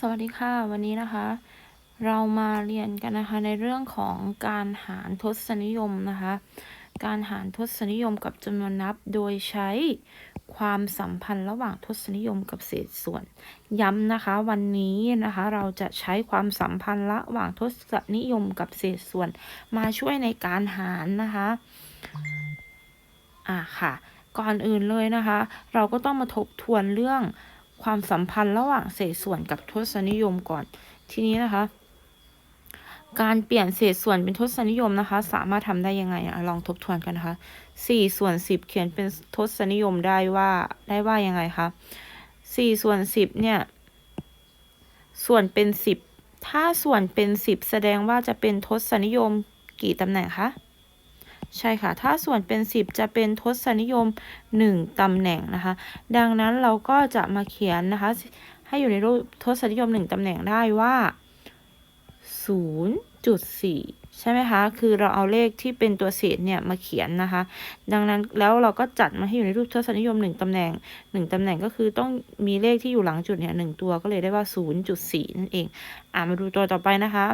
สวัสดีค่ะ วันนี้นะคะ เรามาเรียนกันนะคะในเรื่องของการหารทศนิยมนะคะ การหารทศนิยมกับจำนวนนับโดยใช้ความสัมพันธ์ระหว่างทศนิยมกับเศษส่วน ย้ำนะคะ วันนี้นะคะ เราจะใช้ความสัมพันธ์ระหว่างทศนิยมกับเศษส่วน มาช่วยในการหารนะคะอ่าค่ะ ก่อนอื่นเลยนะคะ เราก็ต้องมาทบทวนเรื่อง ความสัมพันธ์ระหว่างเศษส่วนกับทศนิยมก่อน ทีนี้นะคะ การเปลี่ยนเศษส่วนเป็นทศนิยมนะคะ สามารถทำได้ยังไงอะลองทบทวนกันนะคะสี่ส่วนสิบเขียนเป็นทศนิยมได้ว่าได้ว่ายังไงคะสี่ส่วนสิบเนี่ย ส่วนเป็นสิบถ้าส่วนเป็นสิบแสดงว่าจะเป็นทศนิยมกี่ตำแหน่งคะ ใช่ค่ะ ถ้าส่วนเป็น 10 จะเป็นทศนิยม 1ตำแหน่งนะคะ ดังนั้นเราก็จะมาเขียนนะคะ ให้อยู่ในรูปทศนิยม 1ตำแหน่งได้ว่า 0.4 ใช่ไหมคะ คือเราเอาเลขที่เป็นตัวเศษเนี่ยมาเขียนนะคะ ดังนั้นแล้วเราก็จัดมาให้อยู่ในรูปทศนิยม 1ตำแหน่ง 1ตำแหน่งก็คือต้องมีเลขที่อยู่หลังจุดเนี่ยหตัวก็เลยได้ว่า 0.4 นั่นเอง อ่ามาดูตัวต่อไปนะคะ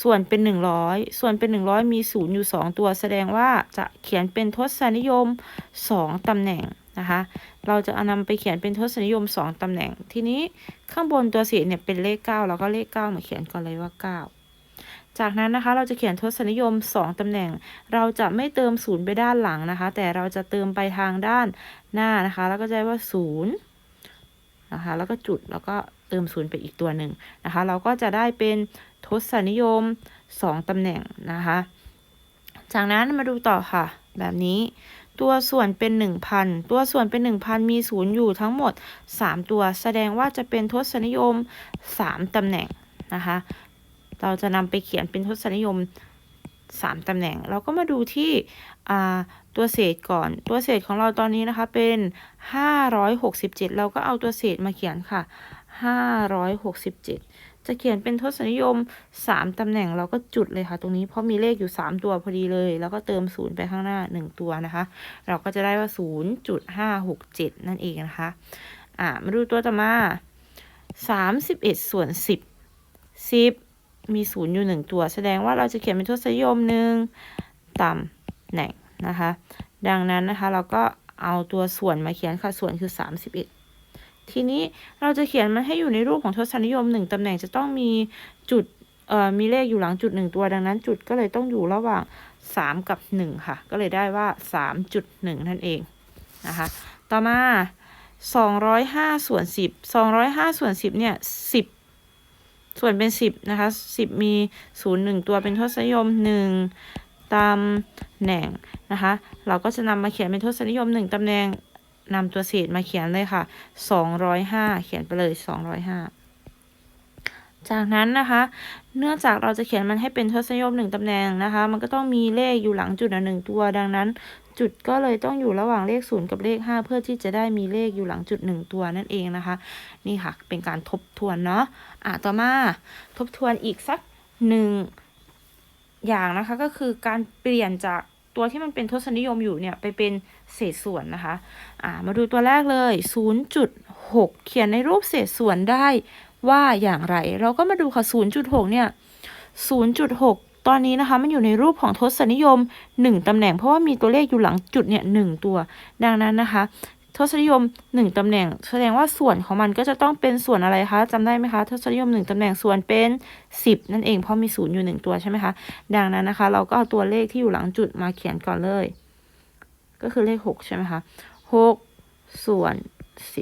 ส่วนเป็น 100 ส่วนเป็น 100 มี 0 อยู่ 2 ตัว แสดงว่าจะเขียนเป็นทศนิยม 2 ตำแหน่งนะคะ เราจะเอานำไปเขียนเป็นทศนิยม 2 ตำแหน่ง ทีนี้ข้างบนตัวเศษเนี่ยเป็นเลข9เราก็เลข 9 มาเขียนก่อนเลยว่า 9จากนั้นนะคะเราจะเขียนทศนิยม 2 ตำแหน่ง เราจะไม่เติม0ไปด้านหลังนะคะ แต่เราจะเติมไปทางด้านหน้านะคะ แล้วก็จะได้ว่า0นะคะแล้วก็จุดแล้วก็เติม0ไปอีกตัวหนึ่งนะคะ เราก็จะได้เป็น ทศนิยม 2 ตำแหน่งนะคะ จากนั้นมาดูต่อค่ะ แบบนี้ตัวส่วนเป็น 1,000 ตัวส่วนเป็น 1,000 มี0อยู่ทั้งหมด 3 ตัว แสดงว่าจะเป็นทศนิยม 3 ตำแหน่งนะคะ เราจะนำไปเขียนเป็นทศนิยม 3 ตำแหน่ง เราก็มาดูที่ตัวเศษก่อน ตัวเศษของเราตอนนี้นะคะเป็น 567 เราก็เอาตัวเศษมาเขียนค่ะ 567 จะเขียนเป็นทศนิยม 3 ตำแหน่งเราก็จุดเลยค่ะ ตรงนี้เพราะมีเลขอยู่ 3 ตัวพอดีเลย แล้วก็เติม 0 ไปข้างหน้า 1 ตัวนะคะ เราก็จะได้ว่า 0.567 นั่นเองนะคะ อ่ามาดูตัวต่อมา 31 ส่วน 10 10 มี 0 อยู่ 1 ตัว แสดงว่าเราจะเขียนเป็นทศนิยมหนึ่งตำแหน่งนะคะ ดังนั้นนะคะเราก็เอาตัวส่วนมาเขียนค่ะ ส่วนคือ 31 ทีนี้เราจะเขียนมันให้อยู่ในรูปของทศนิยมหนึ่งตำแหน่งจะต้องมีจุดเอ่อมีเลขอยู่หลังจุดหนึ่งตัวดังนั้น จุดก็เลยต้องอยู่ระหว่างสามกับหนึ่งค่ะ ก็เลยได้ว่าสามจุดหนึ่งนั่นเองนะคะต่อมาสองร้อยห้าส่วนสิบสองร้อยห้าส่วนสิบเนี่ยสิบส่วนเป็นสิบนะคะสิบมีศูนย์หนึ่งตัวเป็นทศนิยมหนึ่งตำแหน่งนะคะ เราก็จะนำมาเขียนเป็นทศนิยมหนึ่งตำแหน่ง นำตัวเศษมาเขียนเลยค่ะ205เขียนไปเลย205จากนั้นนะคะ เนื่องจากเราจะเขียนมันให้เป็นทศนิยมหนึ่งตำแหน่งนะคะ มันก็ต้องมีเลขอยู่หลังจุดหนึ่งตัว ดังนั้น จุดก็เลยต้องอยู่ระหว่างเลขศูนย์กับเลขห้าเพื่อที่จะได้มีเลขอยู่หลังจุดหนึ่งตัวนั่นเองนะคะ นี่ค่ะ เป็นการทบทวนเนาะ อะ ต่อมาทบทวนอีกสักหนึ่งอย่างนะคะ ก็คือการเปลี่ยนจาก ตัวที่มันเป็นทศนิยมอยู่เนี่ยไปเป็นเศษส่วนนะคะอ่ามาดูตัวแรกเลย 0.6 เขียนในรูปเศษส่วนได้ว่าอย่างไร เราก็มาดูค่ะ 0.6 เนี่ย 0.6ตอนนี้นะคะมันอยู่ในรูปของทศนิยม 1 ตำแหน่งเพราะว่ามีตัวเลขอยู่หลังจุดเนี่ยหตัว ดังนั้นนะคะ ทศนิยม 1ตำแหน่ง แสดงว่าส่วนของมันก็จะต้องเป็นส่วนอะไรคะจำได้ไหมคะทศนิยม 1ตำแหน่งส่วนเป็น 10 นั่นเองเพราะมี0อยู่ 1 ตัวใช่ไหมคะ ดังนั้นนะคะ เราก็เอาตัวเลขที่อยู่หลังจุดมาเขียนก่อนเลย ก็คือเลข 6 ใช่ไหมคะ6ส่วน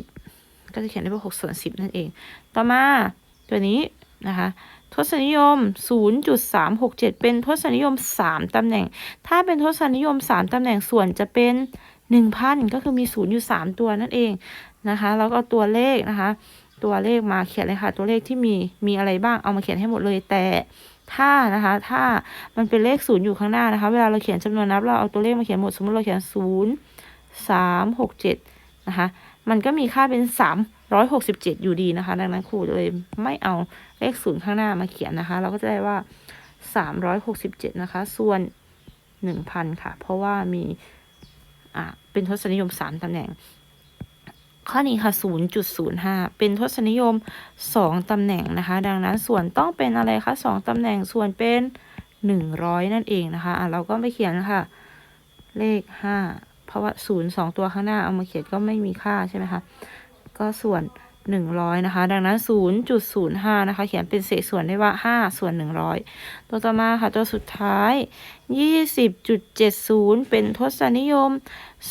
10 ก็จะเขียนได้ว่า6ส่วน 10 นั่นเอง ต่อมาตัวนี้นะคะทศนิยม 0.367 เป็นทศนิยม 3ตำแหน่ง ถ้าเป็นทศนิยม 3ตำแหน่งส่วนจะเป็น หนึ่งพันก็คือมีศูนย์อยู่สามตัวนั่นเองนะคะแล้วก็ตัวเลขนะคะ ตัวเลขมาเขียนเลยค่ะ ตัวเลขที่มีมีอะไรบ้างเอามาเขียนให้หมดเลยแต่ถ้านะคะ ถ้ามันเป็นเลขศูนย์อยู่ข้างหน้านะคะ เวลาเราเขียนจำนวนนับ เราเอาตัวเลขมาเขียนหมดสมมติเราเขียนศูนย์สามหกเจ็ดนะคะ มันก็มีค่าเป็นสามร้อยหกสิบเจ็ดอยู่ดีนะคะ ดังนั้นครูเลยไม่เอาเลขศูนย์ข้างหน้ามาเขียนนะคะ เราก็จะได้ว่าสามร้อยหกสิบเจ็ดนะคะ ส่วนหนึ่งพันค่ะ เพราะว่ามี อ่าเป็นทศนิยมสามตำแหน่ง ข้อนี้ค่ะ 0.05 เป็นทศนิยม 2ตำแหน่งนะคะ ดังนั้นส่วนต้องเป็นอะไรคะ2ตำแหน่งส่วนเป็น 100 นั่นเองนะคะอะเราก็ไปเขียนค่ะ เลข 5 เพราะว่า 0 2 ตัวข้างหน้าเอามาเขียนก็ไม่มีค่าใช่ไหมคะ ก็ส่วน 100 นะคะ ดังนั้น 0.05 นะคะ เขียนเป็นเศษส่วนได้ว่า 5 ส่วน 100 ตัวต่อมาค่ะ ตัวสุดท้าย 20.70 เป็นทศนิยม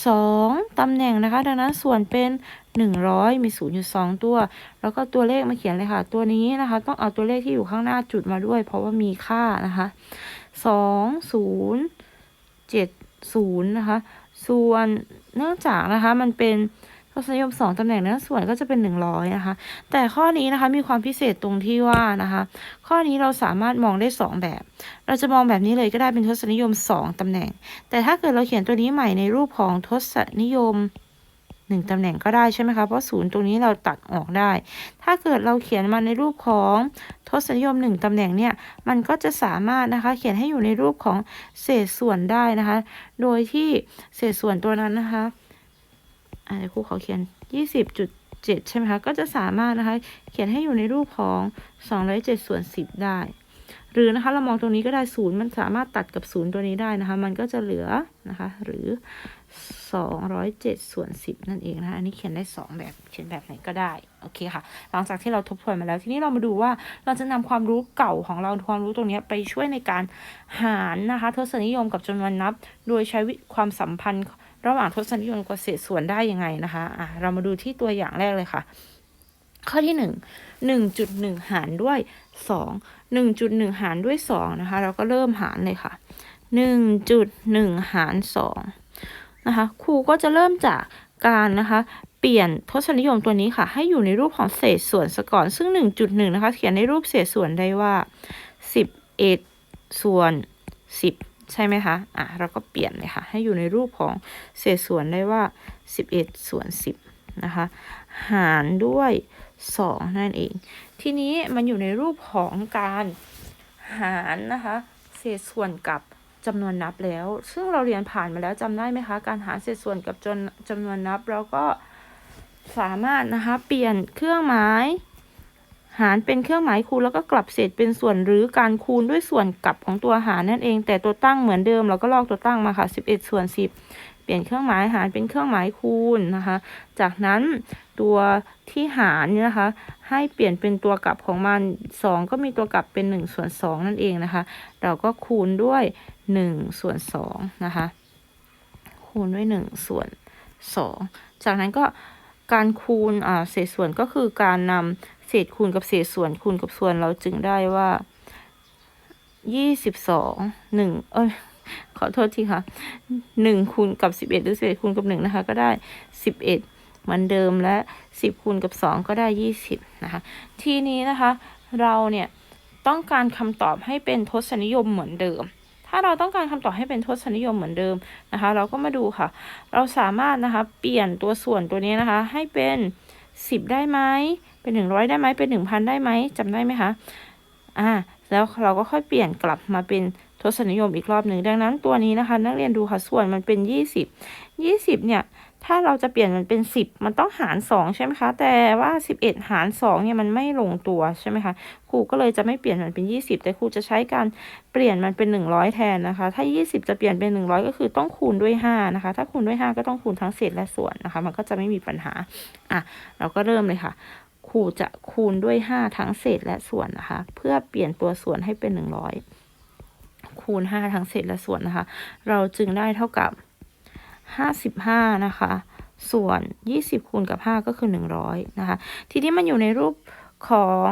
2 ตำแหน่งนะคะ ดังนั้นส่วนเป็น 100 มี0.2ตัว แล้วก็ตัวเลขมาเขียนเลยค่ะ ตัวนี้นะคะ ต้องเอาตัวเลขที่อยู่ข้างหน้าจุดมาด้วย เพราะว่ามีค่านะคะ 2 0 7 0 นะคะ ส่วนเนื่องจากนะคะ มันเป็น ทศนิยม2ตำแหน่งเนั้นส่วนก็จะเป็น100นะคะ แต่ข้อนี้นะคะมีความพิเศษตรงที่ว่านะคะ ข้อนี้เราสามารถมองได้2แบบ เราจะมองแบบนี้เลยก็ได้เป็นทศนิยม2ตำแหน่ง แต่ถ้าเกิดเราเขียนตัวนี้ใหม่ในรูปของทศนิยม1ตำแหน่งก็ได้ใช่ไหมคะ เพราะศูนย์ตรงนี้เราตัดออกได้ ถ้าเกิดเราเขียนมาในรูปของทศนิยม1ตำแหน่งเนี่ย มันก็จะสามารถนะคะ เขียนให้อยู่ในรูปของเศษส่วนได้นะคะ โดยที่เศษส่วนตัวนั้นนะคะ อ่าเดี๋ยวครูขอเขียน 20.7 ใช่ไหมคะ ก็จะสามารถนะคะ เขียนให้อยู่ในรูปของ 207 ส่วน 10 ได้ หรือนะคะ เรามองตรงนี้ก็ได้ศูนย์มันสามารถตัดกับศูนย์ตัวนี้ได้นะคะ มันก็จะเหลือนะคะ หรือ 207 ส่วน 10 นั่นเองนะคะ อันนี้เขียนได้ 2 แบบ เขียนแบบไหนก็ได้ โอเคค่ะ หลังจากที่เราทบทวนมาแล้ว ทีนี้เรามาดูว่าเราจะนำความรู้เก่าของเราความรู้ตรงนี้ไปช่วยในการหารนะคะ ทศนิยมกับจำนวนนับ โดยใช้วิความสัมพันธ์ ระหว่างทศนิยมกับเศษส่วนได้ยังไงนะคะอะเรามาดูที่ตัวอย่างแรกเลยค่ะ ข้อที่หนึ่งหนึ่งจุดหนึ่งหารด้วยสองหนึ่งจุดหนึ่งหารด้วยสองนะคะ เราก็เริ่มหารเลยค่ะหนึ่งจุดหนึ่งหารสองนะคะครูก็จะเริ่มจากการนะคะเปลี่ยนทศนิยมตัวนี้ค่ะ ให้อยู่ในรูปของเศษส่วนซะก่อน ซึ่ง 1.1 นะคะ เขียนในรูปเศษส่วนได้ว่า 11 ส่วน 10 ใช่ไหมคะ อะ เราก็เปลี่ยนเลยค่ะ ให้อยู่ในรูปของเศษส่วนได้ว่า 11 ส่วน 10 นะคะ หารด้วย 2 นั่นเอง ทีนี้มันอยู่ในรูปของการหารนะคะ เศษส่วนกับจำนวนนับแล้ว ซึ่งเราเรียนผ่านมาแล้วจำได้ไหมคะ การหารเศษส่วนกับจนจำนวนนับเราก็สามารถนะคะ เปลี่ยนเครื่องหมาย หารเป็นเครื่องหมายคูณแล้วก็กลับเศษเป็นส่วนหรือการคูณด้วยส่วนกลับของตัวหารนั่นเอง แต่ตัวตั้งเหมือนเดิมเราก็ลอกตัวตั้งมาค่ะ 11 ส่วน 10 เปลี่ยนเครื่องหมายหารเป็นเครื่องหมายคูณนะคะ จากนั้นตัวที่หารเนี่ยนะคะ ให้เปลี่ยนเป็นตัวกลับของมัน 2 ก็มีตัวกลับเป็น1ส่วน2นั่นเองนะคะ เราก็คูณด้วย1ส่วน2นะคะ คูณด้วย1ส่วน2จากนั้นก็การคูณเศษส่วนก็คือการนำ เศษคูณกับเศษส่วนคูณกับส่วนเราจึงได้ว่า22 1เอ้ยขอโทษทีค่ะ1คูณกับ11หรือ11คูณกับ1นะคะ ก็ได้11เหมือนเดิมและ10คูณกับ2ก็ได้20นะคะ ทีนี้นะคะ เราเนี่ยต้องการคำตอบให้เป็นทศนิยมเหมือนเดิม ถ้าเราต้องการคำตอบให้เป็นทศนิยมเหมือนเดิมนะคะ เราก็มาดูค่ะ เราสามารถนะคะเปลี่ยนตัวส่วนตัวนี้นะคะ ให้เป็น10ได้ไหม เป็น100ได้ไหมเป็น1,000ได้ไหมจำได้ไหมคะอ่าแล้วเราก็ค่อยเปลี่ยนกลับมาเป็นทศนิยมอีกรอบหนึ่งดังนั้นตัวนี้นะคะ นักเรียนดูค่ะส่วนมันเป็น 20 20 เนี่ย ถ้าเราจะเปลี่ยนมันเป็น 10 มันต้องหาร 2 ใช่ไหมคะ แต่ว่า 11 หาร 2 เนี่ยมันไม่ลงตัวใช่ไหมคะครูก็เลยจะไม่เปลี่ยนมันเป็น 20 แต่ครูจะใช้การเปลี่ยนมันเป็น 100 แทนนะคะ ถ้า 20 จะเปลี่ยนเป็น 100 ก็คือต้องคูณด้วย 5 นะคะ ถ้าคูณด้วย 5 ก็ต้องคูณทั้งเศษและส่วนนะคะ มันก็จะไม่มีปัญหาอะเราก็เริ่มเลยค่ะ ครูจะคูณด้วย 5 ทั้งเศษและส่วนนะคะ เพื่อเปลี่ยนตัวส่วนให้เป็น 100 คูณ 5 ทั้งเศษและส่วนนะคะ เราจึงได้เท่ากับ 55 นะคะ ส่วน 20 คูณกับ 5 ก็คือ 100 นะคะ ทีนี้มันอยู่ในรูปของ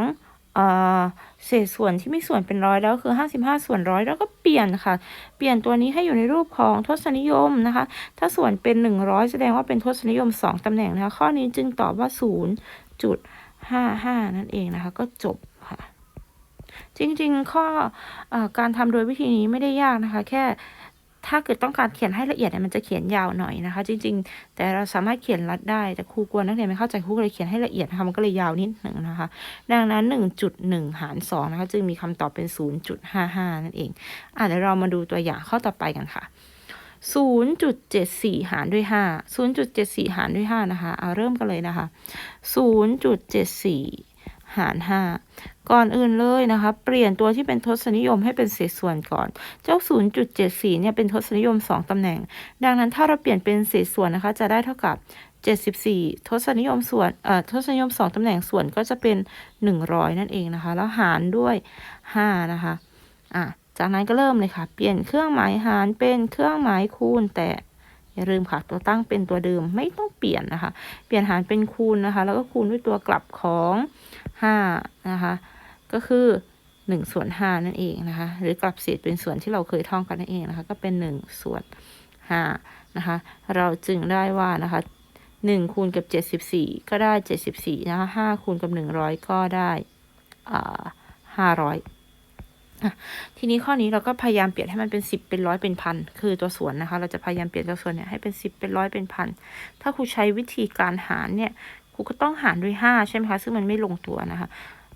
เศษส่วนที่มีส่วนเป็นร้อยแล้วคือ 55 ส่วนร้อยแล้วก็เปลี่ยนค่ะ เปลี่ยนตัวนี้ให้อยู่ในรูปของทศนิยมนะคะ ถ้าส่วนเป็น 100 แสดงว่าเป็นทศนิยม 2ตำแหน่งนะคะ ข้อนี้จึงตอบว่า 0.55นั่นเองนะคะ ก็จบค่ะ จริงๆ ข้อออการทำโดยวิธีนี้ไม่ได้ยากนะคะ แค่ถ้าเกิดต้องการเขียนให้ละเอียดเนี่ยมันจะเขียนยาวหน่อยนะคะ จริง ๆ แต่เราสามารถเขียนรัดได้แต่ครูกลัวนักเรียนไม่เข้าใจครูก็เลยเขียนให้ละเอียดนะคะมันก็เลยยาวนิดหนึ่งนะคะ ดังนั้น 1.1 หาร2นะคะจึงมีคำตอบเป็น 0.55 นั่นเองอะเดี๋ยวเรามาดูตัวอย่างข้อต่อไปกันค่ะ 0.74 หารด้วย 5 0.74 หารด้วย 5 นะคะ เอาเริ่มกันเลยนะคะ 0.74 หาร 5 ก่อนอื่นเลยนะคะ เปลี่ยนตัวที่เป็นทศนิยมให้เป็นเศษส่วนก่อน เจ้า 0.74 เนี่ยเป็นทศนิยม 2 ตำแหน่ง ดังนั้นถ้าเราเปลี่ยนเป็นเศษส่วนนะคะ จะได้เท่ากับ 74 ทศนิยมส่วนเอ่อทศนิยม 2 ตำแหน่งส่วนก็จะเป็น 100 นั่นเองนะคะ แล้วหารด้วย 5 นะคะ อะ จากนั้นก็เริ่มเลยค่ะ เปลี่ยนเครื่องหมายหารเป็นเครื่องหมายคูณ แต่อย่าลืมค่ะ ตัวตั้งเป็นตัวเดิมไม่ต้องเปลี่ยนนะคะ เปลี่ยนหารเป็นคูณนะคะ แล้วก็คูณด้วยตัวกลับของ5นะคะ ก็คือ1ส่วน5นั่นเองนะคะ หรือกลับเศษเป็นส่วนที่เราเคยท่องกันนั่นเองนะคะ ก็เป็น1ส่วน5นะคะ เราจึงได้ว่านะคะ1คูณกับ 74 ก็ได้ 74นะคะ5คูณกับ 100 ก็ได้อ่า500 ทีนี้ข้อนี้เราก็พยายามเปลี่ยนให้มันเป็นสิบเป็นร้อยเป็นพันคือตัวส่วนนะคะ เราจะพยายามเปลี่ยนตัวส่วนเนี่ยให้เป็นสิบเป็นร้อยเป็นพันถ้าครูใช้วิธีการหารเนี่ยครูก็ต้องหารด้วยห้าใช่ไหมคะซึ่งมันไม่ลงตัวนะคะ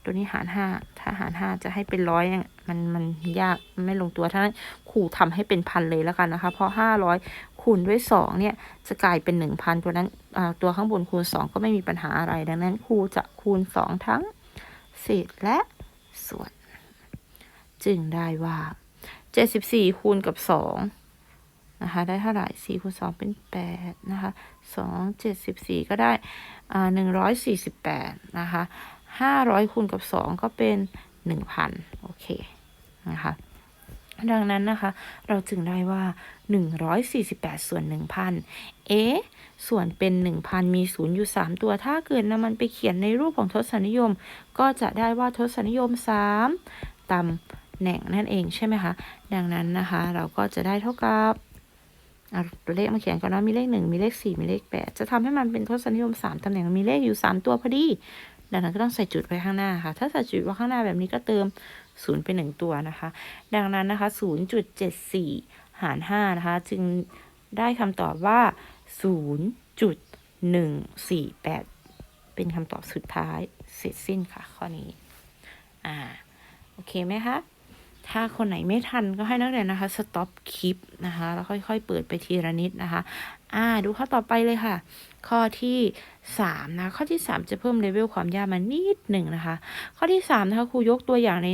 ตัวนี้หารห้าถ้าหารห้าจะให้เป็นร้อยเนี่ยมันมันยากไม่ลงตัวถ้านั้นครูทำให้เป็นพันเลยแล้วกันนะคะ เพราะห้าร้อยคูณด้วยสองเนี่ยจะกลายเป็นหนึ่งพันตัวนั้นตัวข้างบนคูณสองก็ไม่มีปัญหาอะไรดังนั้นครูจะคูณสองทั้งเศษและส่วน จึงได้ว่า 74 คูณกับ 2 นะคะ ได้เท่าไหร่4คูณ2เป็น 8 นะคะ 2 74 ก็ได้อ่า148 นะคะ 500 คูณกับ 2 ก็เป็น 1,000 โอเค นะคะดังนั้นนะคะ เราจึงได้ว่า 148 ส่วน 1,000 เอ๊ะ ส่วนเป็น 1,000 มีศูนย์อยู่ 3 ตัว ถ้าเกิดนำมันไปเขียนในรูปของทศนิยม ก็จะได้ว่าทศนิยม 3 ต่ำ แหน่งนั่นเองใช่ไหมคะ ดังนั้นนะคะ เราก็จะได้เท่ากับเอาตัวเลขมาเขียนก่อนนะมีเลข1มีเลข4มีเลข8จะทำให้มันเป็นทศนิยม3ตำแหน่งมีเลขอยู่3ตัวพอดีดังนั้นก็ต้องใส่จุดไว้ข้างหน้าค่ะ ถ้าใส่จุดไว้ข้างหน้าแบบนี้ก็เติม0ไป1ตัวนะคะ ดังนั้นนะคะ0.74หาร5นะคะ จึงได้คำตอบว่า0.148เป็นคำตอบสุดท้ายเสร็จสิ้นค่ะ ข้อนี้ อ่า โอเคไหมคะ ถ้าคนไหนไม่ทันก็ให้นักเรียนนะคะ stop คลิปนะคะ แล้วค่อยๆ เปิดไปทีละนิดนะคะ อ่า ดูข้อต่อไปเลยค่ะ ข้อที่สามนะ ข้อที่สามจะเพิ่มเลเวลความยากมานิดหนึ่งนะคะ ข้อที่สามนะคะครูยกตัวอย่างใน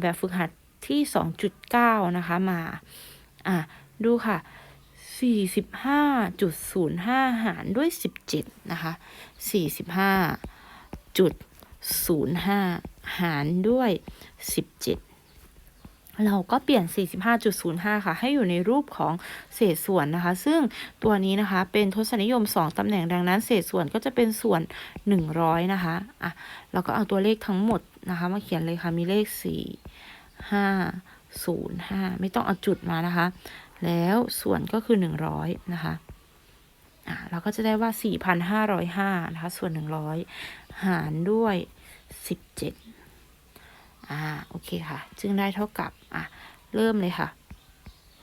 แบบฝึกหัดที่สองจุดเก้านะคะมา อ่าดูค่ะสี่สิบห้าจุดศูนย์ห้าหารด้วยสิบเจ็ดนะคะสี่สิบห้าจุดศูนย์ห้าหารด้วยสิบ เราก็เปลี่ยน 45.05 ค่ะ ให้อยู่ในรูปของเศษส่วนนะคะ ซึ่งตัวนี้นะคะเป็นทศนิยม 2ตำแหน่งดังนั้น เศษส่วนก็จะเป็นส่วน 100 นะคะอะเราก็เอาตัวเลขทั้งหมดนะคะ มาเขียนเลยค่ะมีเลข 4 5 0 5 ไม่ต้องเอาจุดมานะคะ แล้วส่วนก็คือ 100 นะคะอะเราก็จะได้ว่า 4,505 นะคะ ส่วน 100 หารด้วย 17 อ่าโอเคค่ะ จึงได้เท่ากับอะเริ่มเลยค่ะ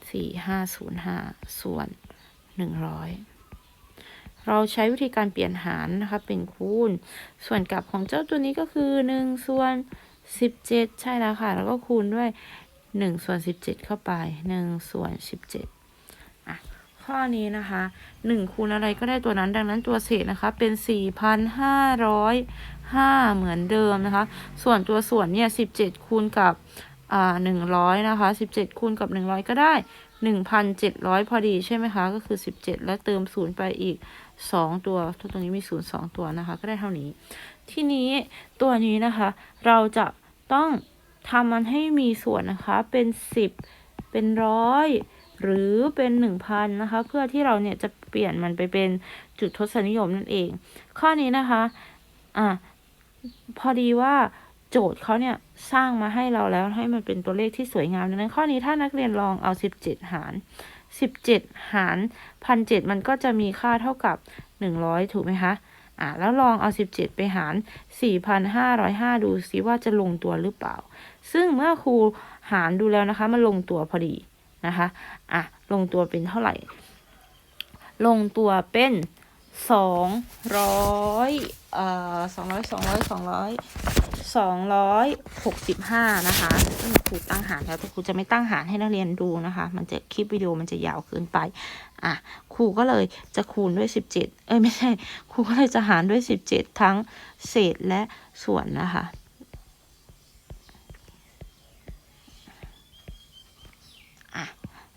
สี่ห้าศูนย์ห้าส่วนหนึ่งร้อยเราใช้วิธีการเปลี่ยนหารนะคะ เป็นคูณ ส่วนกลับของเจ้าตัวนี้ก็คือหนึ่งส่วนสิบเจ็ดใช่แล้วค่ะ แล้วก็คูณด้วยหนึ่งส่วนสิบเจ็ดเข้าไปหนึ่งส่วนสิบเจ็ดอะข้อนี้นะคะหนึ่งคูณอะไรก็ได้ตัวนั้น ดังนั้นตัวเศษนะคะ เป็น สี่พันห้าเหมือนเดิมนะคะ ส่วนตัวส่วนเนี่ยสิบเจ็ดคูณกับอ่าหนึ่งร้อยนะคะสิบเจ็ดคูณกับหนึ่งร้อยก็ได้หนึ่งพันเจ็ดร้อยพอดีใช่ไหมคะ ก็คือสิบเจ็ดแล้วเติมศูนย์ไปอีกสองตัวตรงนี้มีศูนย์สองตัวนะคะ ก็ได้เท่านี้ ทีนี้ตัวนี้นะคะ เราจะต้องทำมันให้มีส่วนนะคะ เป็นสิบเป็นร้อยหรือเป็นหนึ่งพันนะคะ เพื่อที่เราเนี่ยจะเปลี่ยนมันไปเป็นจุดทศนิยมนั่นเอง ข้อนี้นะคะ อะ พอดีว่าโจทย์เขาเนี่ยสร้างมาให้เราแล้วให้มันเป็นตัวเลขที่สวยงามดังนั้นข้อนี้ถ้านักเรียนลองเอา 17 หาร 17 หารพันเจ็ดมันก็จะมีค่าเท่ากับ 100 ถูกไหมคะอะแล้วลองเอา 17 ไปหาร 4,505 ดูซิว่าจะลงตัวหรือเปล่า ซึ่งเมื่อครูหารดูแล้วนะคะ มันลงตัวพอดีนะคะอะลงตัวเป็นเท่าไหร่ ลงตัวเป็น 200 เอ่อสองร้อยสองร้อยสองร้อยสองร้อยหกสิบห้านะคะซึ่งครูตั้งหารแล้วแต่ครูจะไม่ตั้งหารให้นักเรียนดูนะคะ มันจะคลิปวิดีโอมันจะยาวเกินไป อะครูก็เลยจะคูณด้วยสิบเจ็ดเอ้ยไม่ใช่ครูก็เลยจะหารด้วยสิบเจ็ดทั้งเศษและส่วนนะคะอะ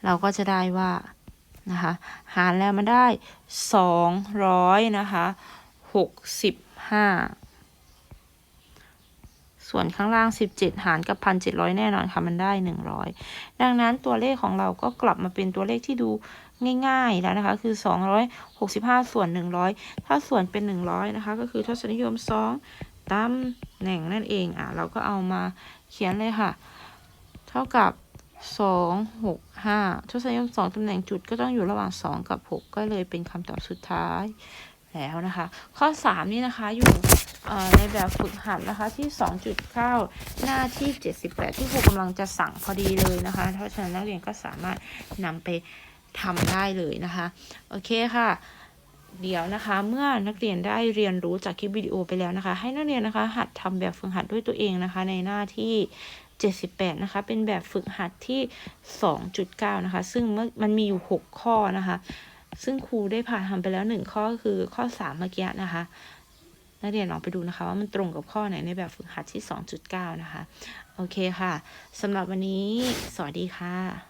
เราก็จะได้ว่านะคะหารแล้วมันได้สองร้อยนะคะหกสิบ ห้าส่วนข้างล่าง 17 หารกับ 1,700 แน่นอนค่ะ มันได้ 100 ดังนั้นตัวเลขของเราก็กลับมาเป็นตัวเลขที่ดูง่ายๆแล้วนะคะ คือ 265 ส่วน 100 ถ้าส่วนเป็น 100 นะคะ ก็คือทศนิยม 2ตำแหน่งนั่นเอง อะ เราก็เอามาเขียนเลยค่ะ เท่ากับ 2 6 5 ทศนิยม 2ตำแหน่งจุดก็ต้องอยู่ระหว่าง 2 กับ 6 ก็เลยเป็นคำตอบสุดท้าย แล้วนะคะ ข้อ 3 นี่นะคะอยู่ในแบบฝึกหัดนะคะที่ 2.9 หน้าที่ 78 ที่ครูกำลังจะสั่งพอดีเลยนะคะ เพราะฉะนั้นนักเรียนก็สามารถนำไปทำได้เลยนะคะ โอเคค่ะเดี๋ยวนะคะ เมื่อนักเรียนได้เรียนรู้จากคลิปวิดีโอไปแล้วนะคะ ให้นักเรียนนะคะ หัดทำแบบฝึกหัดด้วยตัวเองนะคะ ในหน้าที่ 78 นะคะ เป็นแบบฝึกหัดที่ 2.9 นะคะ ซึ่งเมื่อมันมีอยู่ 6 ข้อนะคะ ซึ่งครูได้ผ่านทำไปแล้วหนึ่งข้อคือข้อสามเมื่อกี้นะคะนักเรียนลองไปดูนะคะ ว่ามันตรงกับข้อไหนในแบบฝึกหัดที่ 2.9 นะคะ โอเคค่ะสำหรับวันนี้ สวัสดีค่ะ